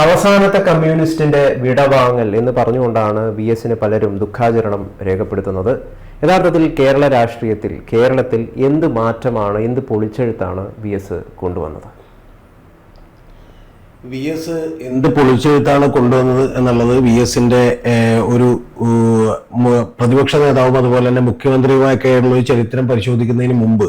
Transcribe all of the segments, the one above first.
അവസാനത്തെ കമ്മ്യൂണിസ്റ്റിന്റെ വിടവാങ്ങൽ എന്ന് പറഞ്ഞുകൊണ്ടാണ് വി എസിന് പലരും ദുഃഖാചരണം രേഖപ്പെടുത്തുന്നത്. യഥാർത്ഥത്തിൽ കേരള രാഷ്ട്രീയത്തിൽ കേരളത്തിൽ എന്ത് മാറ്റമാണ് എന്ത് പൊളിച്ചെഴുത്താണ് വി എസ് കൊണ്ടുവന്നത്? വി എസ് എന്ത് പൊളിച്ചെഴുത്താണ് കൊണ്ടുവന്നത് എന്നുള്ളത് വി എസിന്റെ ഒരു പ്രതിപക്ഷ നേതാവും അതുപോലെ തന്നെ മുഖ്യമന്ത്രിയുമായൊക്കെയുള്ള ഒരു ചരിത്രം പരിശോധിക്കുന്നതിന് മുമ്പ്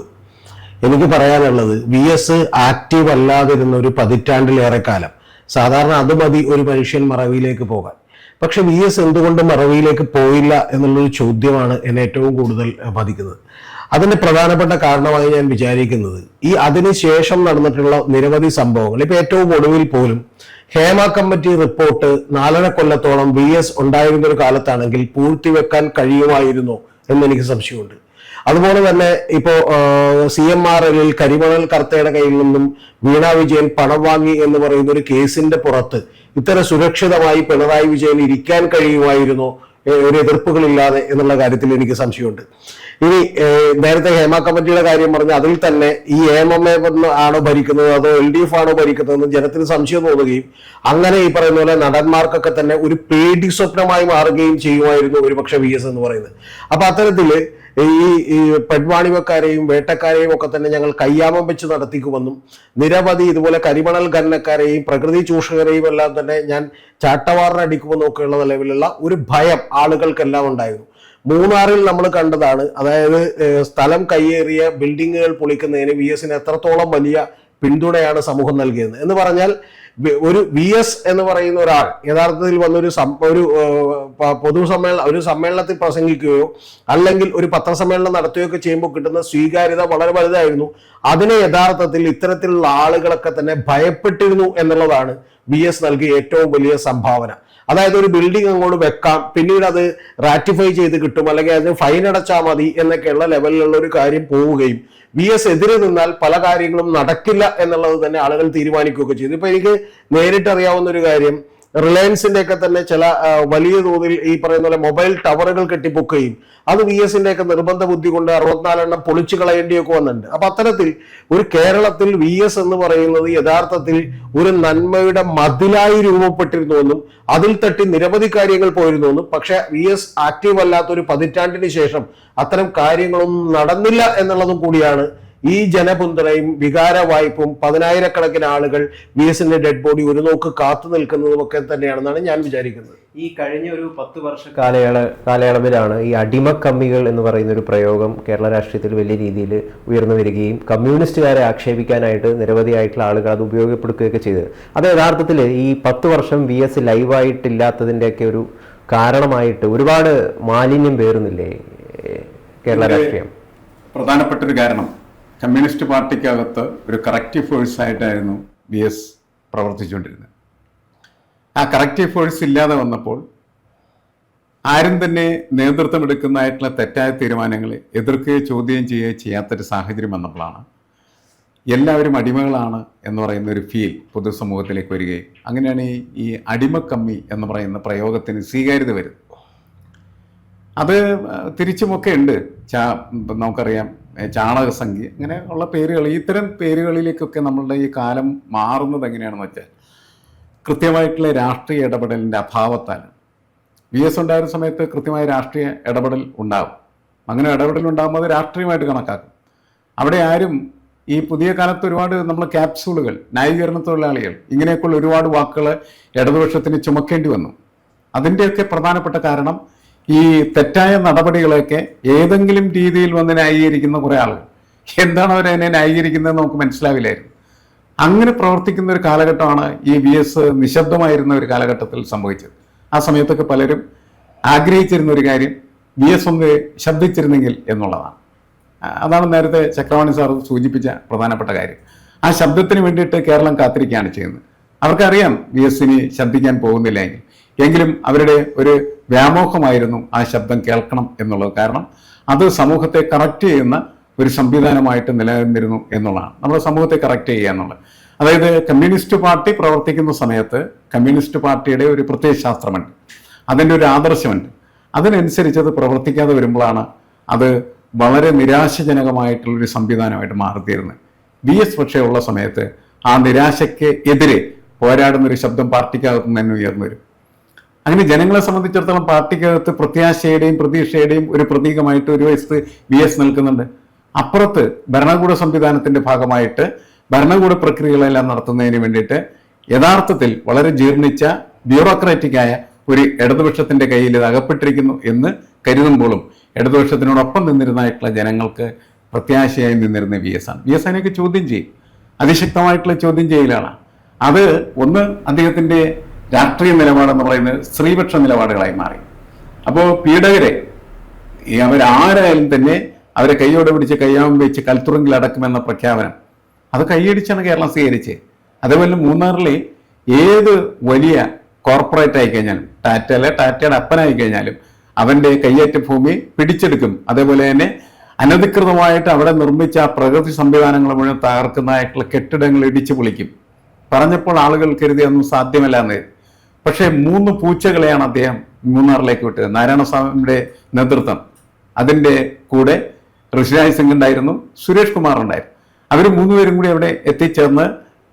എനിക്ക് പറയാനുള്ളത് വി എസ് ആക്റ്റീവ് അല്ലാതിരുന്ന ഒരു പതിറ്റാണ്ടിലേറെ കാലം. സാധാരണ അത് മതി ഒരു മനുഷ്യൻ മറവിയിലേക്ക് പോകാൻ. പക്ഷെ വി എസ് എന്തുകൊണ്ട് മറവിയിലേക്ക് പോയില്ല എന്നുള്ളൊരു ചോദ്യമാണ് എന്നെ ഏറ്റവും കൂടുതൽ ബാധിക്കുന്നത്. അതിന്റെ പ്രധാനപ്പെട്ട കാരണമായി ഞാൻ വിചാരിക്കുന്നത് ഈ അതിനുശേഷം നടന്നിട്ടുള്ള നിരവധി സംഭവങ്ങൾ. ഇപ്പൊ ഏറ്റവും ഒടുവിൽ പോലും ഹേമ കമ്മിറ്റി റിപ്പോർട്ട് നാലര കൊല്ലത്തോളം വി എസ് ഉണ്ടായിരുന്ന ഒരു കാലത്താണെങ്കിൽ പൂഴ്ത്തിവെക്കാൻ കഴിയുമായിരുന്നോ എന്ന് എനിക്ക് സംശയമുണ്ട്. അതുപോലെ തന്നെ ഇപ്പോ സി എം ആർ എല്ലിൽ കരിമണൽ കർത്തയുടെ കയ്യിൽ നിന്നും വീണ വിജയൻ പണം വാങ്ങി എന്ന് പറയുന്ന ഒരു കേസിന്റെ പുറത്ത് ഇത്ര സുരക്ഷിതമായി പിണറായി വിജയൻ ഇരിക്കാൻ കഴിയുമായിരുന്നോ ഒരു എതിർപ്പുകളില്ലാതെ എന്നുള്ള കാര്യത്തിൽ എനിക്ക് സംശയമുണ്ട്. ഇനി നേരത്തെ ഹേമ കമ്മിറ്റിയുടെ കാര്യം പറഞ്ഞ അതിൽ തന്നെ ഈ എം എം എ ആണോ ഭരിക്കുന്നത് അതോ എൽ ഡി എഫ് ആണോ ഭരിക്കുന്നതെന്ന് ജനത്തിന് സംശയം തോന്നുകയും അങ്ങനെ ഈ പറയുന്ന പോലെ നടന്മാർക്കൊക്കെ തന്നെ ഒരു പേടി സ്വപ്നമായി മാറുകയും ചെയ്യുമായിരുന്നു ഒരുപക്ഷെ വി എസ് എന്ന് പറയുന്നത്. അപ്പൊ അത്തരത്തിൽ ഈ പെൺവാണിവക്കാരെയും വേട്ടക്കാരെയും ഒക്കെ തന്നെ ഞങ്ങൾ കയ്യാമം വെച്ച് നടത്തിക്കുമെന്നും നിരവധി ഇതുപോലെ കരിമണൽ ഖനനക്കാരെയും പ്രകൃതി ചൂഷകരെയും എല്ലാം തന്നെ ഞാൻ ചാട്ടവാറിനടിക്കുമെന്നും ഒക്കെയുള്ള നിലവിലുള്ള ഒരു ഭയം ആളുകൾക്കെല്ലാം ഉണ്ടായിരുന്നു. മൂന്നാറിൽ നമ്മൾ കണ്ടതാണ്. അതായത് സ്ഥലം കയ്യേറിയ ബിൽഡിങ്ങുകൾ പൊളിക്കുന്നതിന് വി എസിന് എത്രത്തോളം വലിയ പിന്തുണയാണ് സമൂഹം നൽകിയത്. എന്ന് പറഞ്ഞാൽ ഒരു വി എസ് എന്ന് പറയുന്ന ഒരാൾ യഥാർത്ഥത്തിൽ വന്നൊരു ഒരു പൊതുസമ്മേളന ഒരു സമ്മേളനത്തിൽ പ്രസംഗിക്കുകയോ അല്ലെങ്കിൽ ഒരു പത്രസമ്മേളനം നടത്തുകയോ ഒക്കെ ചെയ്യുമ്പോൾ കിട്ടുന്ന സ്വീകാര്യത വളരെ വലുതായിരുന്നു. അതിനെ യഥാർത്ഥത്തിൽ ഇത്തരത്തിലുള്ള ആളുകളൊക്കെ തന്നെ ഭയപ്പെട്ടിരുന്നു എന്നുള്ളതാണ് വി എസ് നൽകിയ ഏറ്റവും വലിയ സംഭാവന. അതായത് ഒരു ബിൽഡിംഗ് അങ്ങോട്ട് വെക്കാം പിന്നീട് അത് റാറ്റിഫൈ ചെയ്ത് കിട്ടും അല്ലെങ്കിൽ അതിന് ഫൈൻ അടച്ചാൽ മതി എന്നൊക്കെയുള്ള ലെവലിലുള്ള ഒരു കാര്യം പോവുകയും വി എസ് എതിരെ നിന്നാൽ പല കാര്യങ്ങളും നടക്കില്ല എന്നുള്ളത് തന്നെ ആളുകൾ തീരുമാനിക്കുകയൊക്കെ ചെയ്തു. ഇപ്പൊ എനിക്ക് നേരിട്ടറിയാവുന്ന ഒരു കാര്യം റിലയൻസിന്റെ ഒക്കെ തന്നെ ചില വലിയ തോതിൽ ഈ പറയുന്ന പോലെ മൊബൈൽ ടവറുകൾ കെട്ടിപ്പൊക്കുകയും അത് വി എസിന്റെ ഒക്കെ നിർബന്ധ ബുദ്ധി കൊണ്ട് അറുപത്തിനാലെണ്ണം പൊളിച്ചു കളയേണ്ടിയൊക്കെ വന്നിട്ടുണ്ട്. അപ്പൊ അത്തരത്തിൽ ഒരു കേരളത്തിൽ വി എസ് എന്ന് പറയുന്നത് യഥാർത്ഥത്തിൽ ഒരു നന്മയുടെ മതിലായി രൂപപ്പെട്ടിരുന്നുവെന്നും അതിൽ തട്ടി നിരവധി കാര്യങ്ങൾ പോയിരുന്നുവെന്നും പക്ഷെ വി എസ് ആക്റ്റീവ് അല്ലാത്ത ഒരു പതിറ്റാണ്ടിന് ശേഷം അത്തരം കാര്യങ്ങളൊന്നും നടന്നില്ല എന്നുള്ളതും കൂടിയാണ് ഈ ജനപിന്തുണയും വികാര വായ്പും പതിനായിരക്കണക്കിന് ആളുകൾ വി എസിന്റെ ഡെഡ് ബോഡി ഒരു നോക്ക് കാത്തു നിൽക്കുന്നതും ഒക്കെ തന്നെയാണെന്നാണ് ഞാൻ വിചാരിക്കുന്നത്. ഈ കഴിഞ്ഞ ഒരു പത്ത് വർഷ കാലയള കാലയളവിലാണ് ഈ അടിമക്കമ്മികൾ എന്ന് പറയുന്ന ഒരു പ്രയോഗം കേരള രാഷ്ട്രീയത്തിൽ വലിയ രീതിയിൽ ഉയർന്നു വരികയും കമ്മ്യൂണിസ്റ്റുകാരെ ആക്ഷേപിക്കാനായിട്ട് നിരവധിയായിട്ടുള്ള ആളുകൾ അത് ഉപയോഗപ്പെടുത്തുകയൊക്കെ ചെയ്തത്. അത് യഥാർത്ഥത്തിൽ ഈ പത്ത് വർഷം വി എസ് ലൈവായിട്ടില്ലാത്തതിന്റെയൊക്കെ ഒരു കാരണമായിട്ട് ഒരുപാട് മാലിന്യം പേറുന്നില്ലേ കേരള രാഷ്ട്രീയം? പ്രധാനപ്പെട്ട ഒരു കാരണം കമ്മ്യൂണിസ്റ്റ് പാർട്ടിക്കകത്ത് ഒരു കറക്റ്റീവ് ഫോഴ്സ് ആയിട്ടായിരുന്നു ബി എസ് പ്രവർത്തിച്ചുകൊണ്ടിരുന്നത്. ആ കറക്റ്റീവ് ഫോഴ്സ് ഇല്ലാതെ വന്നപ്പോൾ ആരും തന്നെ നേതൃത്വം എടുക്കുന്നതായിട്ടുള്ള തെറ്റായ തീരുമാനങ്ങളെ എതിർക്കുകയോ ചോദ്യം ചെയ്യുകയോ ചെയ്യാത്തൊരു സാഹചര്യം വന്നപ്പോഴാണ് എല്ലാവരും അടിമകളാണ് എന്ന് പറയുന്ന ഒരു ഫീൽ പൊതുസമൂഹത്തിലേക്ക് വരികയും അങ്ങനെയാണ് ഈ ഈ അടിമക്കമ്മി എന്ന് പറയുന്ന പ്രയോഗത്തിന് സ്വീകാര്യത വരുന്നത്. അത് തിരിച്ചുമൊക്കെ ഉണ്ട്. ചാ നമുക്കറിയാം ചാണകസംഖ്യ അങ്ങനെ ഉള്ള പേരുകൾ ഇത്തരം പേരുകളിലേക്കൊക്കെ നമ്മളുടെ ഈ കാലം മാറുന്നത് എങ്ങനെയാണെന്ന് വെച്ചാൽ കൃത്യമായിട്ടുള്ള രാഷ്ട്രീയ ഇടപെടലിന്റെ അഭാവത്താൽ. വി എസ് ഉണ്ടായിരുന്ന സമയത്ത് കൃത്യമായ രാഷ്ട്രീയ ഇടപെടൽ ഉണ്ടാകും അങ്ങനെ ഇടപെടൽ ഉണ്ടാകുമ്പോൾ രാഷ്ട്രീയമായിട്ട് കണക്കാക്കും. അവിടെ ആരും ഈ പുതിയ കാലത്ത് ഒരുപാട് നമ്മൾ ക്യാപ്സൂളുകൾ ന്യായീകരണ തൊഴിലാളികൾ ഇങ്ങനെയൊക്കെയുള്ള ഒരുപാട് വാക്കുകൾ ഇടതുപക്ഷത്തിന് ചുമക്കേണ്ടി വന്നു. അതിന്റെയൊക്കെ പ്രധാനപ്പെട്ട കാരണം ഈ തെറ്റായ നടപടികളൊക്കെ ഏതെങ്കിലും രീതിയിൽ വന്ന് ന്യായീകരിക്കുന്ന കുറേ ആളുകൾ. എന്താണ് അവരതിനെ ന്യായീകരിക്കുന്നത് നമുക്ക് മനസ്സിലാവില്ലായിരുന്നു. അങ്ങനെ പ്രവർത്തിക്കുന്ന ഒരു കാലഘട്ടമാണ് ഈ വി എസ് നിശബ്ദമായിരുന്ന ഒരു കാലഘട്ടത്തിൽ സംഭവിച്ചത്. ആ സമയത്തൊക്കെ പലരും ആഗ്രഹിച്ചിരുന്ന ഒരു കാര്യം വി എസ് ഒന്ന് ശബ്ദിച്ചിരുന്നെങ്കിൽ എന്നുള്ളതാണ്. അതാണ് നേരത്തെ ചക്രവാണി സാർ സൂചിപ്പിച്ച പ്രധാനപ്പെട്ട കാര്യം. ആ ശബ്ദത്തിന് വേണ്ടിയിട്ട് കേരളം കാത്തിരിക്കുകയാണ് ചെയ്യുന്നത്. അവർക്കറിയാം വി എസ് ഇനി ശബ്ദിക്കാൻ പോകുന്നില്ല എങ്കിൽ. എങ്കിലും അവരുടെ ഒരു വ്യാമോഹമായിരുന്നു ആ ശബ്ദം കേൾക്കണം എന്നുള്ളത്. കാരണം അത് സമൂഹത്തെ കറക്റ്റ് ചെയ്യുന്ന ഒരു സംവിധാനമായിട്ട് നിലനിന്നിരുന്നു എന്നുള്ളതാണ്. നമ്മുടെ സമൂഹത്തെ കറക്റ്റ് ചെയ്യുക എന്നുള്ളത്. അതായത് കമ്മ്യൂണിസ്റ്റ് പാർട്ടി പ്രവർത്തിക്കുന്ന സമയത്ത് കമ്മ്യൂണിസ്റ്റ് പാർട്ടിയുടെ ഒരു പ്രത്യേക ശാസ്ത്രമുണ്ട്. അതിന്റെ ഒരു ആദർശമുണ്ട്. അതിനനുസരിച്ച് അത് പ്രവർത്തിക്കാതെ വരുമ്പോഴാണ് അത് വളരെ നിരാശജനകമായിട്ടുള്ളൊരു സംവിധാനമായിട്ട് മാറിത്തീരുന്നത്. വി എസ് പക്ഷേ ഉള്ള സമയത്ത് ആ നിരാശയ്ക്ക് എതിരെ പോരാടുന്ന ഒരു ശബ്ദം പാർട്ടിക്കകത്ത് നിന്ന് തന്നെ ഉയർന്നു വരും. അങ്ങനെ ജനങ്ങളെ സംബന്ധിച്ചിടത്തോളം പാർട്ടിക്കകത്ത് പ്രത്യാശയുടെയും പ്രതീക്ഷയുടെയും ഒരു പ്രതീകമായിട്ട് ഒരു വയസ്സ് വി എസ് നിൽക്കുന്നുണ്ട്. അപ്പുറത്ത് ഭരണകൂട സംവിധാനത്തിന്റെ ഭാഗമായിട്ട് ഭരണകൂട പ്രക്രിയകളെല്ലാം നടത്തുന്നതിന് വേണ്ടിയിട്ട് യഥാർത്ഥത്തിൽ വളരെ ജീർണിച്ച ബ്യൂറോക്രാറ്റിക് ആയ ഒരു ഇടതുപക്ഷത്തിന്റെ കയ്യിൽ ഇത് അകപ്പെട്ടിരിക്കുന്നു എന്ന് കരുതുമ്പോഴും ഇടതുപക്ഷത്തിനോടൊപ്പം നിന്നിരുന്നതായിട്ടുള്ള ജനങ്ങൾക്ക് പ്രത്യാശയായി നിന്നിരുന്ന വി എസ് ആണ്. വി എസ് അതിനെയൊക്കെ ചോദ്യം ചെയ്യും. അതിശക്തമായിട്ടുള്ള ചോദ്യം ചെയ്യലാണ്. അത് ഒന്ന് അദ്ദേഹത്തിന്റെ രാഷ്ട്രീയ നിലപാടെന്ന് പറയുന്നത് സ്ത്രീപക്ഷ നിലപാടുകളായി മാറി. അപ്പോൾ പീഡകരെ അവരാരായാലും തന്നെ അവരെ കൈയോടെ പിടിച്ച് കയ്യാമം വെച്ച് കൽത്തുറങ്കിൽ അടക്കുമെന്ന പ്രഖ്യാപനം. അത് കൈയടിച്ചാണ് കേരളം സ്വീകരിച്ചത്. അതേപോലെ മൂന്നാറിലെ ഏത് വലിയ കോർപ്പറേറ്റ് ആയി കഴിഞ്ഞാലും ടാറ്റയിലെ ടാറ്റയുടെ അപ്പനായി കഴിഞ്ഞാലും അവന്റെ കയ്യേറ്റ ഭൂമി പിടിച്ചെടുക്കും. അതേപോലെ തന്നെ അനധികൃതമായിട്ട് അവിടെ നിർമ്മിച്ച പ്രകൃതി സംവിധാനങ്ങൾ മുഴുവൻ തകർക്കുന്നതായിട്ടുള്ള കെട്ടിടങ്ങൾ ഇടിച്ചു പൊളിക്കും. പറഞ്ഞപ്പോൾ ആളുകൾ കരുതിയൊന്നും സാധ്യമല്ല എന്ന് പക്ഷേ മൂന്ന് പൂച്ചകളെയാണ് അദ്ദേഹം മൂന്നാറിലേക്ക് വിട്ടത്. നാരായണസ്വാമിയുടെ നേതൃത്വം. അതിന്റെ കൂടെ ഋഷിരാജ് സിംഗ് ഉണ്ടായിരുന്നു സുരേഷ് കുമാർ ഉണ്ടായിരുന്നു. അവർ മൂന്നുപേരും കൂടി അവിടെ എത്തിച്ചേർന്ന്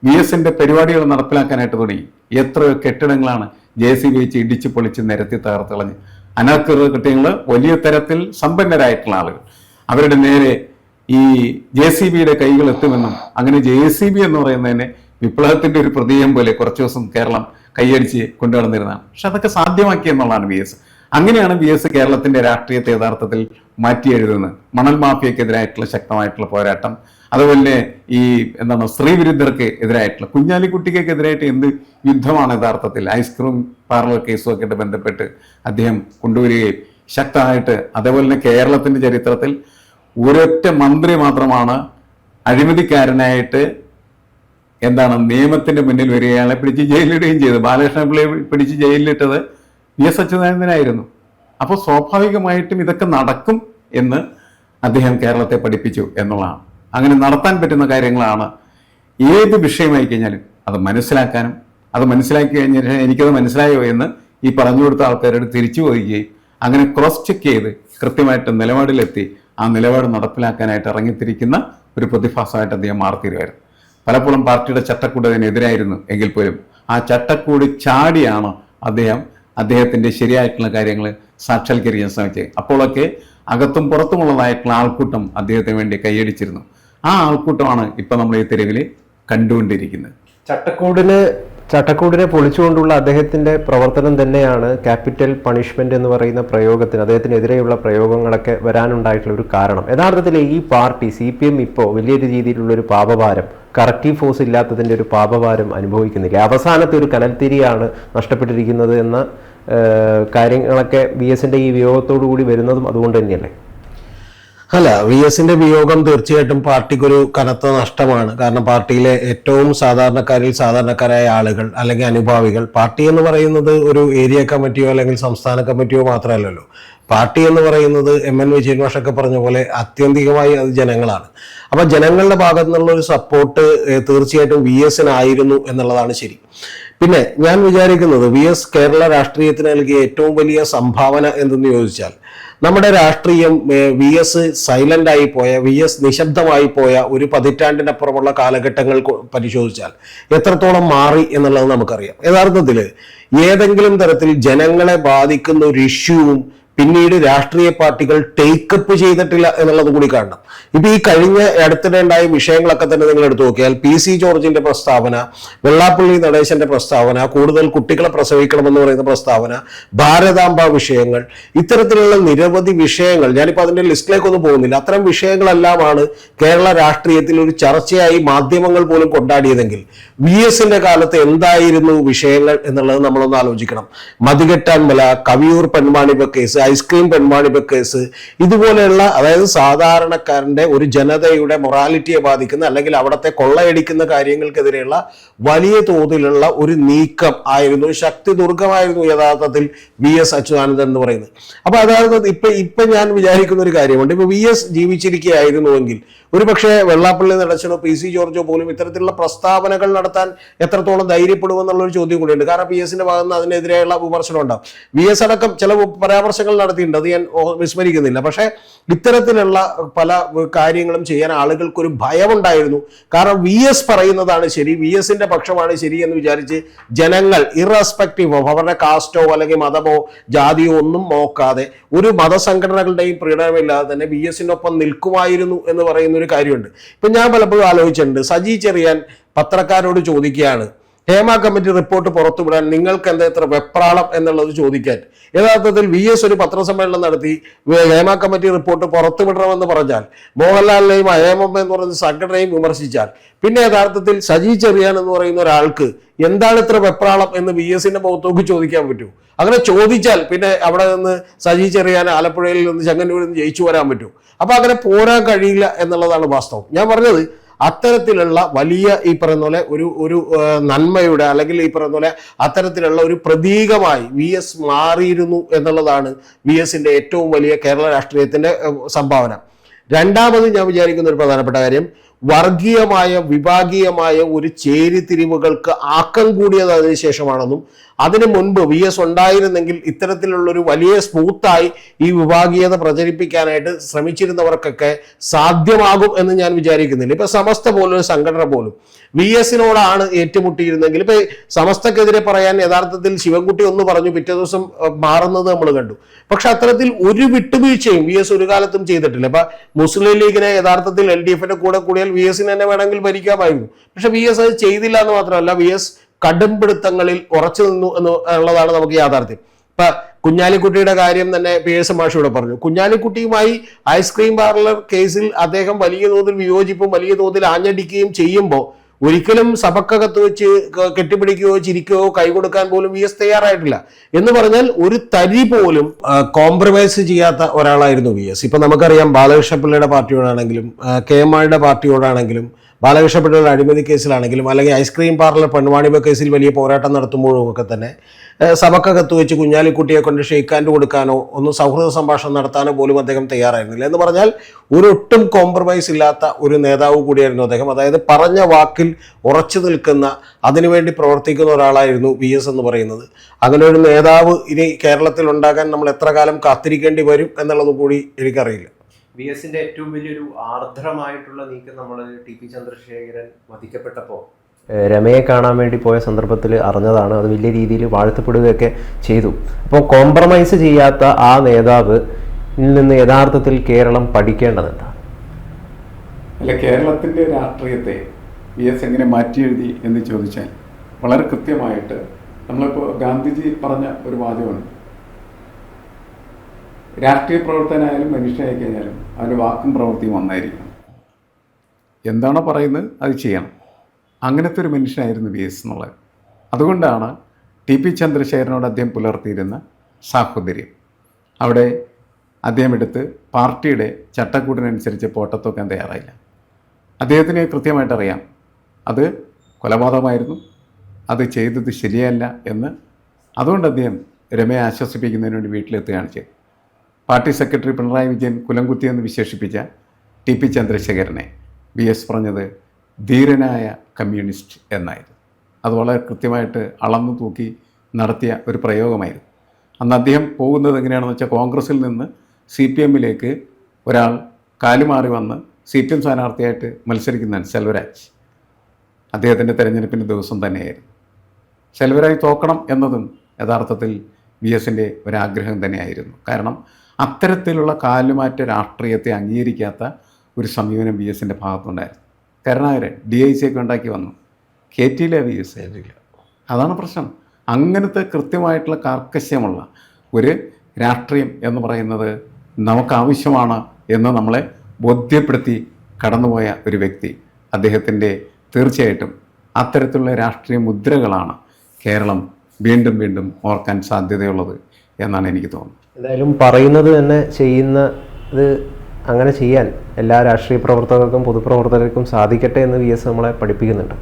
വി എസിന്റെ പരിപാടികൾ നടപ്പിലാക്കാനായിട്ട് തുടങ്ങി. എത്രയോ കെട്ടിടങ്ങളാണ് ജെ സി ബി വെച്ച് ഇടിച്ച് പൊളിച്ച് നിരത്തി തകർത്ത് കളഞ്ഞ്. അനധികൃത കെട്ടിടങ്ങൾ വലിയ തരത്തിൽ സമ്പന്നരായിട്ടുള്ള ആളുകൾ. അവരുടെ നേരെ ഈ ജെ സി ബിയുടെ കൈകൾ എത്തുമെന്നും അങ്ങനെ ജെ സി ബി എന്ന് പറയുന്നതിനെ വിപ്ലവത്തിന്റെ ഒരു പ്രതീകം പോലെ കുറച്ചു ദിവസം കേരളം കൈയടിച്ച് കൊണ്ടുനടന്നിരുന്നതാണ് പക്ഷെ അതൊക്കെ സാധ്യമാക്കി എന്നുള്ളതാണ് വി എസ് അങ്ങനെയാണ് വി എസ് കേരളത്തിന്റെ രാഷ്ട്രീയത്തെ യഥാർത്ഥത്തിൽ മാറ്റി എഴുതുന്നത്. മണൽ മാഫിയക്കെതിരായിട്ടുള്ള ശക്തമായിട്ടുള്ള പോരാട്ടം. അതുപോലെ ഈ എന്താണ് സ്ത്രീ വിരുദ്ധർക്ക് എതിരായിട്ടുള്ള കുഞ്ഞാലിക്കുട്ടിക്കെതിരായിട്ട് എന്ത് യുദ്ധമാണ് യഥാർത്ഥത്തിൽ? ഐസ്ക്രീം പാർലർ കേസും ഒക്കെ ബന്ധപ്പെട്ട് അദ്ദേഹം കൊണ്ടുവരികയും ശക്തമായിട്ട് അതേപോലെ തന്നെ കേരളത്തിന്റെ ചരിത്രത്തിൽ ഒരൊറ്റ മന്ത്രി മാത്രമാണ് അഴിമതിക്കാരനായിട്ട് എന്താണ് നിയമത്തിന്റെ മുന്നിൽ വരികയാണ് പിടിച്ച് ജയിലിടുകയും ചെയ്തു. ബാലകൃഷ്ണ പിള്ളയെ പിടിച്ച് ജയിലിലിട്ടത് വി എസ് അച്യുതാനന്ദനായിരുന്നു. അപ്പോൾ സ്വാഭാവികമായിട്ടും ഇതൊക്കെ നടക്കും എന്ന് അദ്ദേഹം കേരളത്തെ പഠിപ്പിച്ചു എന്നുള്ളതാണ്. അങ്ങനെ നടത്താൻ പറ്റുന്ന കാര്യങ്ങളാണ് ഏത് വിഷയമായി കഴിഞ്ഞാലും അത് മനസ്സിലാക്കാനും അത് മനസ്സിലാക്കി കഴിഞ്ഞാൽ എനിക്കത് മനസ്സിലായോ എന്ന് ഈ പറഞ്ഞു കൊടുത്ത ആൾക്കാരോട് തിരിച്ചു പോവുകയും അങ്ങനെ ക്രോസ് ചെക്ക് ചെയ്ത് കൃത്യമായിട്ട് നിലപാടിലെത്തി ആ നിലപാട് നടപ്പിലാക്കാനായിട്ട് ഇറങ്ങിത്തിരിക്കുന്ന ഒരു പ്രതിഭാസമായിട്ട് അദ്ദേഹം മാറിത്തീരുമായിരുന്നു പലപ്പോഴും പാർട്ടിയുടെ ചട്ടക്കൂട് അതിനെതിരായിരുന്നു എങ്കിൽ പോലും. ആ ചട്ടക്കൂട് ചാടിയാണ് അദ്ദേഹം അദ്ദേഹത്തിന്റെ ശരിയായിട്ടുള്ള കാര്യങ്ങൾ സാക്ഷാത്കരിക്കാൻ ശ്രമിച്ചത്. അപ്പോഴൊക്കെ അകത്തും പുറത്തുമുള്ളതായിട്ടുള്ള ആൾക്കൂട്ടം അദ്ദേഹത്തിന് വേണ്ടി കൈയടിച്ചിരുന്നു. ആ ആൾക്കൂട്ടമാണ് ഇപ്പൊ നമ്മൾ ഈ തെരുവിൽ കണ്ടുകൊണ്ടിരിക്കുന്നത്. ചട്ടക്കൂടിന് ചട്ടക്കൂടിനെ പൊളിച്ചുകൊണ്ടുള്ള അദ്ദേഹത്തിന്റെ പ്രവർത്തനം തന്നെയാണ് ക്യാപിറ്റൽ പണിഷ്മെന്റ് എന്ന് പറയുന്ന പ്രയോഗത്തിന് അദ്ദേഹത്തിനെതിരെയുള്ള പ്രയോഗങ്ങളൊക്കെ വരാനുണ്ടായിട്ടുള്ള ഒരു കാരണം. യഥാർത്ഥത്തിൽ ഈ പാർട്ടി സി പി എം ഇപ്പോൾ വലിയൊരു രീതിയിലുള്ള ഒരു പാപഭാരം കറക്റ്റീവ് ഫോഴ്സ് ഇല്ലാത്തതിന്റെ ഒരു പാപഭാരം അനുഭവിക്കുന്നില്ല. അവസാനത്തെ ഒരു കനൽത്തിരിയാണ് നഷ്ടപ്പെട്ടിരിക്കുന്നത് എന്ന കാര്യങ്ങളൊക്കെ ബി എസിന്റെ ഈ വിയോഗത്തോടു കൂടി വരുന്നതും അതുകൊണ്ട് തന്നെയല്ലേ? അല്ല വി എസിന്റെ വിയോഗം തീർച്ചയായിട്ടും പാർട്ടിക്കൊരു കനത്ത നഷ്ടമാണ്. കാരണം പാർട്ടിയിലെ ഏറ്റവും സാധാരണക്കാരിൽ സാധാരണക്കാരായ ആളുകൾ അല്ലെങ്കിൽ അനുഭാവികൾ പാർട്ടി എന്ന് പറയുന്നത് ഒരു ഏരിയ കമ്മിറ്റിയോ അല്ലെങ്കിൽ സംസ്ഥാന കമ്മിറ്റിയോ മാത്രമല്ലല്ലോ. പാർട്ടി എന്ന് പറയുന്നത് എം എൻ വിജയൻ പറഞ്ഞ പോലെ അത്യന്തികമായി അത് ജനങ്ങളാണ്. അപ്പൊ ജനങ്ങളുടെ ഭാഗത്തു നിന്നുള്ള ഒരു സപ്പോർട്ട് തീർച്ചയായിട്ടും വി എസിനായിരുന്നു എന്നുള്ളതാണ് ശരി. പിന്നെ ഞാൻ വിചാരിക്കുന്നത് വി എസ് കേരള രാഷ്ട്രീയത്തിന് നൽകിയ ഏറ്റവും വലിയ സംഭാവന എന്തെന്ന് ചോദിച്ചാൽ നമ്മുടെ രാഷ്ട്രീയം വി എസ് സൈലന്റ് ആയി പോയ വി എസ് നിശബ്ദമായി പോയ ഒരു പതിറ്റാണ്ടിനപ്പുറമുള്ള കാലഘട്ടങ്ങൾ പരിശോധിച്ചാൽ എത്രത്തോളം മാറി എന്നുള്ളത് നമുക്കറിയാം. യഥാർത്ഥത്തിൽ ഏതെങ്കിലും തരത്തിൽ ജനങ്ങളെ ബാധിക്കുന്ന ഒരു ഇഷ്യൂവും പിന്നീട് രാഷ്ട്രീയ പാർട്ടികൾ ടേക്കപ്പ് ചെയ്തിട്ടില്ല എന്നുള്ളത് കൂടി കാണണം. ഇപ്പൊ ഈ കഴിഞ്ഞ അടുത്തിടെ ഉണ്ടായ വിഷയങ്ങളൊക്കെ തന്നെ നിങ്ങൾ എടുത്തു നോക്കിയാൽ പി സി ജോർജിന്റെ പ്രസ്താവന വെള്ളാപ്പള്ളി നടേശന്റെ പ്രസ്താവന കൂടുതൽ കുട്ടികളെ പ്രസവിക്കണമെന്ന് പറയുന്ന പ്രസ്താവന ഭാരതാംബ വിഷയങ്ങൾ ഇത്തരത്തിലുള്ള നിരവധി വിഷയങ്ങൾ ഞാനിപ്പോൾ അതിന്റെ ലിസ്റ്റിലേക്കൊന്നും പോകുന്നില്ല. അത്തരം വിഷയങ്ങളെല്ലാമാണ് കേരള രാഷ്ട്രീയത്തിൽ ഒരു ചർച്ചയായി മാധ്യമങ്ങൾ പോലും കൊണ്ടാടിയതെങ്കിൽ വി എസിന്റെ കാലത്ത് എന്തായിരുന്നു വിഷയങ്ങൾ എന്നുള്ളത് നമ്മളൊന്ന് ആലോചിക്കണം. മതികെട്ടാൻ മല കവിയൂർ പെൺമാണിപ്പ കേസ് ഐസ്ക്രീം പെൺവാണിഭ കേസ്. ഇതുപോലെയുള്ള അതായത് സാധാരണക്കാരന്റെ ഒരു ജനതയുടെ മൊറാലിറ്റിയെ ബാധിക്കുന്ന അല്ലെങ്കിൽ അവിടത്തെ കൊള്ളയടിക്കുന്ന കാര്യങ്ങൾക്കെതിരെയുള്ള വലിയ തോതിലുള്ള ഒരു നീക്കം ആയിരുന്നു. ശക്തി ദുർഗമായിരുന്നു യഥാർത്ഥത്തിൽ വി എസ് അച്യുതാനന്ദൻ എന്ന് പറയുന്നത്. അപ്പോൾ അതായത് ഇപ്പൊ ഇപ്പൊ ഞാൻ വിചാരിക്കുന്ന ഒരു കാര്യമുണ്ട്. ഇപ്പൊ വി എസ് ജീവിച്ചിരിക്കുകയായിരുന്നുവെങ്കിൽ ഒരു പക്ഷേ വെള്ളാപ്പള്ളി നടച്ചനോ പി സി ജോർജോ പോലും ഇത്തരത്തിലുള്ള പ്രസ്താവനകൾ നടത്താൻ എത്രത്തോളം ധൈര്യപ്പെടുമെന്നുള്ള ഒരു ചോദ്യം കൂടിയുണ്ട്. കാരണം പി എസിന്റെ ഭാഗത്ത് നിന്ന് അതിനെതിരെയുള്ള വിമർശനം ഉണ്ടാവും വി എസ് അടക്കം ചില പരാമർശങ്ങൾ നടത്തിയിട്ടുണ്ട്. അത് ഞാൻ വിസ്മരിക്കുന്നില്ല. പക്ഷേ ഇത്തരത്തിലുള്ള പല കാര്യങ്ങളും ചെയ്യാൻ ആളുകൾക്കൊരു ഭയമുണ്ടായിരുന്നു. കാരണം വി എസ് പറയുന്നതാണ് ശരി വി എസിന്റെ പക്ഷമാണ് ശരി എന്ന് വിചാരിച്ച് ജനങ്ങൾ ഇറസ്പെക്റ്റീവ് ഓഫ് അവരുടെ കാസ്റ്റോ അല്ലെങ്കിൽ മതമോ ജാതിയോ ഒന്നും നോക്കാതെ ഒരു മതസംഘടനകളുടെയും പ്രീണനമില്ലാതെ തന്നെ വി എസിനൊപ്പം നിൽക്കുമായിരുന്നു എന്ന് പറയുന്ന ഒരു കാര്യമുണ്ട്. ഇപ്പൊ ഞാൻ പലപ്പോഴും ആലോചിച്ചിട്ടുണ്ട്. സജി ചെറിയാൻ പത്രക്കാരോട് ചോദിക്കുകയാണ്. ഹേമ കമ്മിറ്റി റിപ്പോർട്ട് പുറത്തുവിടാൻ നിങ്ങൾക്ക് എന്താ ഇത്ര വെപ്രാളം എന്നുള്ളത് ചോദിക്കാൻ. യഥാർത്ഥത്തിൽ വി എസ് ഒരു പത്രസമ്മേളനം നടത്തി ഹേമ കമ്മിറ്റി റിപ്പോർട്ട് പുറത്തുവിടണമെന്ന് പറഞ്ഞാൽ മോഹൻലാലിനെയും ഹേമമ്മ എന്ന് പറയുന്ന സംഘടനയും വിമർശിച്ചാൽ പിന്നെ യഥാർത്ഥത്തിൽ സജി ചെറിയാൻ എന്ന് പറയുന്ന ഒരാൾക്ക് എന്താണ് ഇത്ര വെപ്രാളം എന്ന് വി എസിന്റെ മുഖത്തോക്ക് ചോദിക്കാൻ പറ്റൂ. അങ്ങനെ ചോദിച്ചാൽ പിന്നെ അവിടെ നിന്ന് സജി ചെറിയാൻ ആലപ്പുഴയിൽ നിന്ന് ചെങ്ങന്നൂരിൽ നിന്ന് ജയിച്ചു വരാൻ പറ്റൂ. അപ്പൊ അങ്ങനെ പോരാൻ കഴിയില്ല എന്നുള്ളതാണ് വാസ്തവം. ഞാൻ പറഞ്ഞത് അത്തരത്തിലുള്ള വലിയ ഈ പറയുന്ന പോലെ ഒരു ഒരു നന്മയുടെ അല്ലെങ്കിൽ ഈ പറയുന്ന പോലെ അത്തരത്തിലുള്ള ഒരു പ്രതീകമായി വി എസ് മാറിയിരുന്നു എന്നുള്ളതാണ് വി എസിന്റെ ഏറ്റവും വലിയ കേരള രാഷ്ട്രീയത്തിന്റെ സംഭാവന. രണ്ടാമത് ഞാൻ വിചാരിക്കുന്ന ഒരു പ്രധാനപ്പെട്ട കാര്യം വർഗീയമായ വിഭാഗീയമായ ഒരു ചേരിതിരിവുകൾക്ക് ആക്കം കൂടിയത് അതിനുശേഷമാണെന്നും അതിനു മുൻപ് വി എസ് ഉണ്ടായിരുന്നെങ്കിൽ ഇത്തരത്തിലുള്ള ഒരു വലിയ സ്മൂത്തായി ഈ വിഭാഗീയത പ്രചരിപ്പിക്കാനായിട്ട് ശ്രമിച്ചിരുന്നവർക്കൊക്കെ സാധ്യമാകും എന്ന് ഞാൻ വിചാരിക്കുന്നില്ല. ഇപ്പൊ സമസ്ത പോലും ഒരു സംഘടന പോലും. വി എസിനോടാണ് ഏറ്റുമുട്ടിയിരുന്നെങ്കിൽ ഇപ്പൊ സമസ്തക്കെതിരെ പറയാൻ യഥാർത്ഥത്തിൽ ശിവൻകുട്ടി ഒന്ന് പറഞ്ഞു പിറ്റേ ദിവസം മാറുന്നത് നമ്മൾ കണ്ടു. പക്ഷെ അത്തരത്തിൽ ഒരു വിട്ടുവീഴ്ചയും വി എസ് ഒരു കാലത്തും ചെയ്തിട്ടില്ല. ഇപ്പൊ മുസ്ലിം ലീഗിനെ യഥാർത്ഥത്തിൽ എൽ ഡി എഫിന്റെ കൂടെ കൂടിയാൽ വി എസിന് തന്നെ വേണമെങ്കിൽ ഭരിക്കാമായിരുന്നു. പക്ഷെ വി എസ് അത് ചെയ്തില്ല എന്ന് മാത്രമല്ല വി എസ് കടുംപിടുത്തങ്ങളിൽ ഉറച്ചു നിന്നു എന്നുള്ളതാണ് നമുക്ക് യാഥാർത്ഥ്യം. ഇപ്പൊ കുഞ്ഞാലിക്കുട്ടിയുടെ കാര്യം തന്നെ പി എസ് മാഷിയുടെ പറഞ്ഞു. കുഞ്ഞാലിക്കുട്ടിയുമായി ഐസ്ക്രീം പാർലർ കേസിൽ അദ്ദേഹം വലിയ തോതിൽ വിയോജിപ്പും വലിയ തോതിൽ ആഞ്ഞടിക്കുകയും ചെയ്യുമ്പോൾ ഒരിക്കലും സഭക്കകത്ത് വെച്ച് കെട്ടിപ്പിടിക്കുകയോ ചിരിക്കുകയോ കൈകൊടുക്കാൻ പോലും വി എസ് തയ്യാറായിട്ടില്ല. എന്ന് പറഞ്ഞാൽ ഒരു തരി പോലും കോംപ്രമൈസ് ചെയ്യാത്ത ഒരാളായിരുന്നു വി എസ്. ഇപ്പൊ നമുക്കറിയാം ബാലകൃഷ്ണ പിള്ളയുടെ പാർട്ടിയോടാണെങ്കിലും കെ എം മാണിയുടെ പാർട്ടിയോടാണെങ്കിലും ബാലകൃഷ്ണ പിള്ളയുടെ അഴിമതി കേസിലാണെങ്കിലും അല്ലെങ്കിൽ ഐസ്ക്രീം പാർലർ പെൺവാണിഭ കേസിൽ വലിയ പോരാട്ടം നടത്തുമ്പോഴും ഒക്കെ തന്നെ സഭക്കകത്ത് വെച്ച് കുഞ്ഞാലിക്കുട്ടിയെ കൊണ്ട് ഷെയ്ക്കാൻഡ് കൊടുക്കാനോ ഒന്ന് സൗഹൃദ സംഭാഷണം നടത്താനോ പോലും അദ്ദേഹം തയ്യാറായിരുന്നില്ല. എന്ന് പറഞ്ഞാൽ ഒരൊട്ടും കോംപ്രമൈസ് ഇല്ലാത്ത ഒരു നേതാവ് കൂടിയായിരുന്നു അദ്ദേഹം. അതായത് പറഞ്ഞ വാക്കിൽ ഉറച്ചു നിൽക്കുന്ന അതിനുവേണ്ടി പ്രവർത്തിക്കുന്ന ഒരാളായിരുന്നു വി എസ് എന്ന് പറയുന്നത്. അങ്ങനെ ഒരു നേതാവ് ഇനി കേരളത്തിൽ ഉണ്ടാകാൻ നമ്മൾ എത്ര കാലം കാത്തിരിക്കേണ്ടി വരും എന്നുള്ളത് കൂടി എനിക്കറിയില്ല. വി എസിന്റെ ഏറ്റവും വലിയൊരു ആർദ്രമായിട്ടുള്ള നീക്കം നമ്മൾ ടി പി ചന്ദ്രശേഖരൻ വധിക്കപ്പെട്ടപ്പോൾ രമയെ കാണാൻ വേണ്ടി പോയ സന്ദർഭത്തിൽ അറിഞ്ഞതാണ്. അത് വലിയ രീതിയിൽ വാഴ്ത്തപ്പെടുകയൊക്കെ ചെയ്തു. അപ്പോൾ കോംപ്രമൈസ് ചെയ്യാത്ത ആ നേതാവ് നിന്ന് യഥാർത്ഥത്തിൽ കേരളം പഠിക്കേണ്ടത് എന്താ അല്ല കേരളത്തിന്റെ രാഷ്ട്രീയത്തെ വി എസ് എങ്ങനെ മാറ്റിയെഴുതി എന്ന് ചോദിച്ചാൽ വളരെ കൃത്യമായിട്ട് നമ്മളിപ്പോൾ ഗാന്ധിജി പറഞ്ഞ ഒരു വാചകമുണ്ട്. രാഷ്ട്രീയ പ്രവർത്തനായാലും മനുഷ്യനായി കഴിഞ്ഞാലും അവന്റെ വാക്കും പ്രവൃത്തിയും ഒന്നായിരിക്കണം. എന്താണോ പറയുന്നത് അത് ചെയ്യണം. അങ്ങനത്തെ ഒരു മനുഷ്യനായിരുന്നു വി എസ് എന്നുള്ളത്. അതുകൊണ്ടാണ് ടി പി ചന്ദ്രശേഖരനോട് അദ്ദേഹം പുലർത്തിയിരുന്ന സാഹോദര്യം. അവിടെ അദ്ദേഹം എടുത്ത് പാർട്ടിയുടെ ചട്ടക്കൂടിനനുസരിച്ച് പോട്ടത്തോക്കാൻ തയ്യാറായില്ല. അദ്ദേഹത്തിന് കൃത്യമായിട്ട് അറിയാം അത് കൊലപാതകമായിരുന്നു. അത് ചെയ്തത് ശരിയല്ല എന്ന്. അതുകൊണ്ട് അദ്ദേഹം രമയെ ആശ്വസിപ്പിക്കുന്നതിന് വേണ്ടി വീട്ടിലെത്തുകയാണ് ചെയ്തത്. പാർട്ടി സെക്രട്ടറി പിണറായി വിജയൻ കുലംകുത്തിയെന്ന് വിശേഷിപ്പിച്ച ടി പി ചന്ദ്രശേഖരനെ വി എസ് പറഞ്ഞത് ധീരനായ കമ്മ്യൂണിസ്റ്റ് എന്നായിരുന്നു. അത് വളരെ കൃത്യമായിട്ട് അളന്നു തൂക്കി നടത്തിയ ഒരു പ്രയോഗമായിരുന്നു. അന്ന് അദ്ദേഹം പോകുന്നത് എങ്ങനെയാണെന്ന് വെച്ചാൽ കോൺഗ്രസിൽ നിന്ന് സി പി എമ്മിലേക്ക് ഒരാൾ കാലുമാറി വന്ന് സി പി എം സ്ഥാനാർത്ഥിയായിട്ട് മത്സരിക്കുന്നതാണ് സെൽവരാജ് അദ്ദേഹത്തിന്റെ തെരഞ്ഞെടുപ്പിന്റെ ദിവസം തന്നെയായിരുന്നു. സെൽവരാജ് തോക്കണം എന്നതും യഥാർത്ഥത്തിൽ വി എസിന്റെ ഒരാഗ്രഹം തന്നെയായിരുന്നു. കാരണം അത്തരത്തിലുള്ള കാലുമാറ്റ രാഷ്ട്രീയത്തെ അംഗീകരിക്കാത്ത ഒരു സമീപനം വി എസിന്റെ ഭാഗത്തുണ്ടായിരുന്നു. കരുണാകരൻ ഡി ഐ സി ഒക്കെ ഉണ്ടാക്കി വന്നു. കെ ടിയിലെ വി എസ് അതാണ് പ്രശ്നം. അങ്ങനത്തെ കൃത്യമായിട്ടുള്ള കാർക്കശ്യമുള്ള ഒരു രാഷ്ട്രീയം എന്ന് പറയുന്നത് നമുക്കാവശ്യമാണ് എന്ന് നമ്മളെ ബോധ്യപ്പെടുത്തി കടന്നുപോയ ഒരു വ്യക്തി അദ്ദേഹത്തിന്റെ തീർച്ചയായിട്ടും അത്തരത്തിലുള്ള രാഷ്ട്രീയ മുദ്രകളാണ് കേരളം വീണ്ടും വീണ്ടും ഓർക്കാൻ സാധ്യതയുള്ളത് എന്നാണ് എനിക്ക് തോന്നുന്നത്. എന്തായാലും പറയുന്നത് തന്നെ ചെയ്യുന്നത് അങ്ങനെ ചെയ്യാൻ എല്ലാ രാഷ്ട്രീയ പ്രവർത്തകർക്കും പൊതുപ്രവർത്തകർക്കും സാധിക്കട്ടെ എന്ന് വി എസ് നമ്മളെ പഠിപ്പിക്കുന്നുണ്ട്.